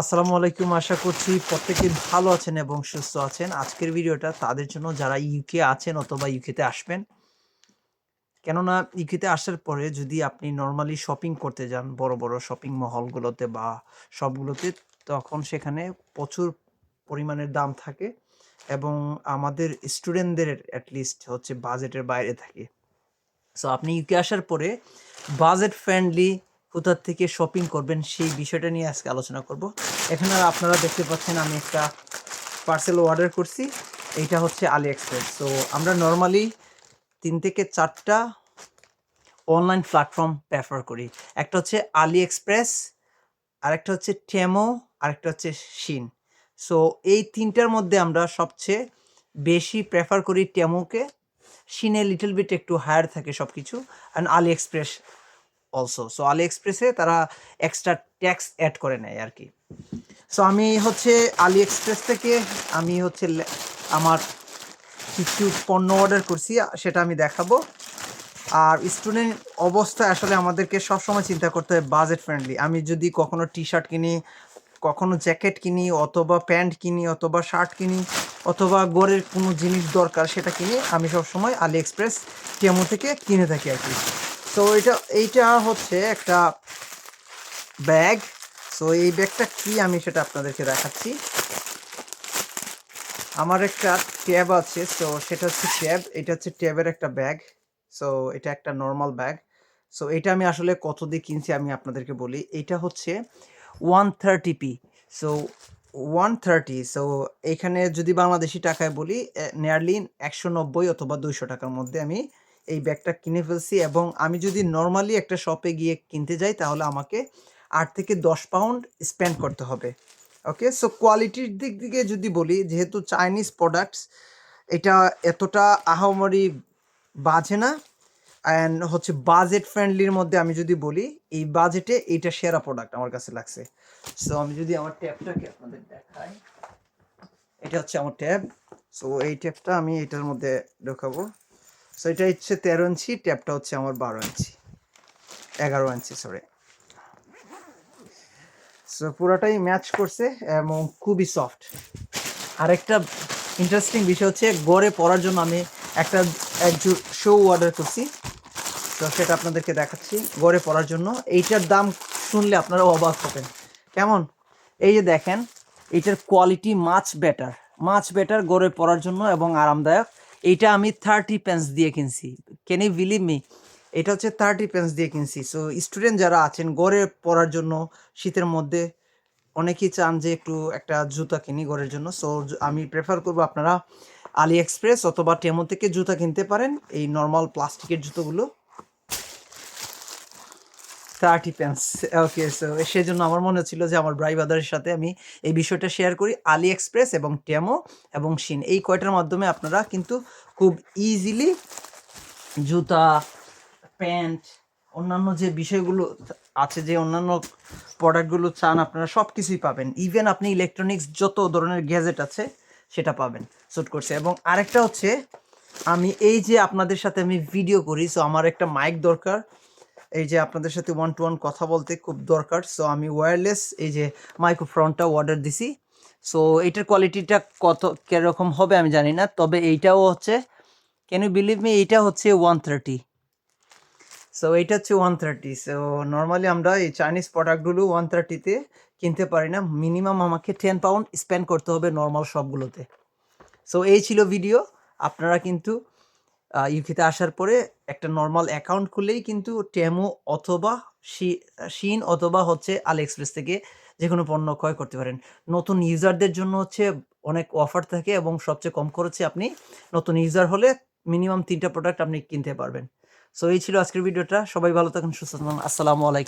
আসসালামু আলাইকুম, আশা করছি প্রত্যেকে ভালো আছেন এবং সুস্থ আছেন। আজকের ভিডিওটা তাদের জন্য যারা ইউকে আছেন অথবা ইউকেতে আসবেন, কেননা ইউকেতে আসার পরে যদি আপনি নর্মালি শপিং করতে যান, বড় বড় শপিং মহলগুলোতে বা সবগুলোতে, তখন সেখানে প্রচুর পরিমাণের দাম থাকে এবং আমাদের স্টুডেন্টদের অ্যাটলিস্ট হচ্ছে বাজেটের বাইরে থাকে। সো আপনি ইউকে আসার পরে বাজেট ফ্রেন্ডলি কোথা থেকে শপিং করবেন সেই বিষয়টা নিয়ে আজকে আলোচনা করব। এখানে আপনারা দেখতে পাচ্ছেন আমি একটা পার্সেল অর্ডার করছি। এইটা হচ্ছে আলি এক্সপ্রেস তো আমরা নর্মালি তিন থেকে চারটা অনলাইন প্ল্যাটফর্ম প্রেফার করি। একটা হচ্ছে আলি এক্সপ্রেস আরেকটা হচ্ছে টেমো আরেকটা হচ্ছে শিন সো এই তিনটার মধ্যে আমরা সবচেয়ে বেশি প্রেফার করি টেমোকে শিনে লিটল বিট একটু হায়ার থাকে সব কিছু and AliExpress also so AliExpress তারা এক্সট্রা ট্যাক্স অ্যাড করে নেয় আর কি। সো আমি হচ্ছে আলি এক্সপ্রেস থেকে আমি হচ্ছে আমার কিছু পণ্য অর্ডার করছি, সেটা আমি দেখাবো। আর স্টুডেন্ট অবস্থা আসলে আমাদেরকে সবসময় চিন্তা করতে হয় বাজেট ফ্রেন্ডলি আমি যদি কখনো টি শার্ট কিনি, কখনো জ্যাকেট কিনি, অথবা প্যান্ট কিনি, অথবা শার্ট কিনি, অথবা গড়ের কোনো জিনিস দরকার সেটা কিনি আমি সবসময় আলি এক্সপ্রেস টেমো থেকে কিনে থাকি আর কি। তো এটা, এইটা হচ্ছে একটা ব্যাগ সো এই ব্যাগটা কি আমি সেটা আপনাদেরকে দেখাচ্ছি। আমার একটা ট্যাব আছে সো সেটা হচ্ছে ট্যাব এটা হচ্ছে ট্যাবের একটা ব্যাগ সো এটা একটা নর্মাল ব্যাগ সো এটা আমি আসলে কত দিয়ে কিনছি আমি আপনাদেরকে বলি। এটা হচ্ছে one thirty P so one thirty so এখানে যদি বাংলাদেশি টাকায় বলি নিয়ারলি একশো নব্বই অথবা দুইশো টাকার মধ্যে আমি এই ব্যাগটা কিনে ফেলছি এবং আমি যদি নর্মালি একটা শপে গিয়ে কিনতে যাই তাহলে আমাকে আট থেকে দশ পাউন্ড স্পেন্ড করতে হবে। ওকে সো কোয়ালিটির দিক থেকে যদি বলি যেহেতু চাইনিজ প্রোডাক্টস এটা এতটা আহামরি বাজে না। অ্যান্ড হচ্ছে বাজেট ফ্রেন্ডলির মধ্যে আমি যদি বলি এই বাজেটে এইটা সেরা প্রোডাক্ট আমার কাছে লাগছে। সো আমি যদি আমার ট্যাবটাকে আপনাদের দেখাই। এটা হচ্ছে আমার ট্যাব সো এই ট্যাবটা আমি এটার মধ্যে ঢোকাবো। সো এটা হচ্ছে তেরো ইঞ্চি ট্যাবটা হচ্ছে আমার বারো ইঞ্চি। এগারো ইঞ্চি সরি সো পুরোটাই ম্যাচ করছে এবং খুবই সফট। আরেকটা ইন্টারেস্টিং বিষয় হচ্ছে, গড়ে পড়ার জন্য আমি একটা একজোর শো অর্ডার করছি। তো সেটা আপনাদেরকে দেখাচ্ছি। গড়ে পড়ার জন্য। এইটার দাম শুনলে আপনারা অবাক হবেন। কেমন? এই যে দেখেন এইটার quality much better much better গড়ে পড়ার জন্য এবং আরামদায়ক। এইটা আমি থার্টি পেন্স দিয়ে কিনছি। ক্যান ইউ বিলিভ মি এটা হচ্ছে থার্টি পেন্স দিয়ে কিনছি। সো স্টুডেন্ট যারা আছেন, গড়ে পড়ার জন্য, শীতের মধ্যে অনেকেই চান যে একটু একটা জুতা কিনি ঘরের জন্য। সো আমি প্রেফার করব আপনারা আলি এক্সপ্রেস অথবা টেমো থেকে জুতা কিনতে পারেন। এই নর্মাল প্লাস্টিকের জুতোগুলো। থার্টি পেন্স ওকে সো সেজন্য আমার মনে ছিল যে আমার ব্রাই বাদারের সাথে আমি এই বিষয়টা শেয়ার করি। আলি এক্সপ্রেস এবং টেমো এবং শিন এই কয়টার মাধ্যমে আপনারা কিন্তু খুব ইজিলি জুতা, প্যান্ট, অন্যান্য যে বিষয়গুলো আছে, যে অন্যান্য প্রোডাক্টগুলো চান আপনারা সব কিছুই পাবেন। ইভেন আপনি ইলেকট্রনিক্স যত ধরনের গ্যাজেট আছে, সেটা পাবেন। শুট করছে। এবং আরেকটা হচ্ছে, আমি এই যে আপনাদের সাথে আমি ভিডিও করি সো আমার একটা মাইক দরকার। এই যে আপনাদের সাথে ওয়ান টু ওয়ান কথা বলতে খুব দরকার। সো আমি ওয়্যারলেস এই যে মাইক্রোফোনটা অর্ডার দিছি। সো এইটার কোয়ালিটিটা কত, কীরকম হবে আমি জানি না। তবে এইটাও হচ্ছে ক্যান ইউ বিলিভ মি এইটা হচ্ছে ওয়ান থার্টি সো এইটা হচ্ছে ওয়ান থার্টি সো নর্মালি আমরা এই চাইনিজ প্রোডাক্টগুলো ওয়ান থার্টিতে কিনতে পারি না। মিনিমাম আমাকে টেন পাউন্ড স্পেন্ড করতে হবে নর্মাল শপগুলোতে সো এই ছিল ভিডিও আপনারা কিন্তু ইউকেতে আসার পরে একটা নর্মাল অ্যাকাউন্ট খুললেই কিন্তু টেমো অথবা শিন অথবা হচ্ছে আলি এক্সপ্রেস থেকে যে কোনো পণ্য ক্রয় করতে পারেন। নতুন ইউজারদের জন্য হচ্ছে অনেক অফার থাকে এবং সবচেয়ে কম খরচে আপনি নতুন ইউজার হলে মিনিমাম তিনটা প্রোডাক্ট আপনি কিনতে পারবেন। সো এই ছিল আজকের ভিডিওটা সবাই ভালো থাকুন, সুস্থ থাকুন। আসসালামু আলাইকুম।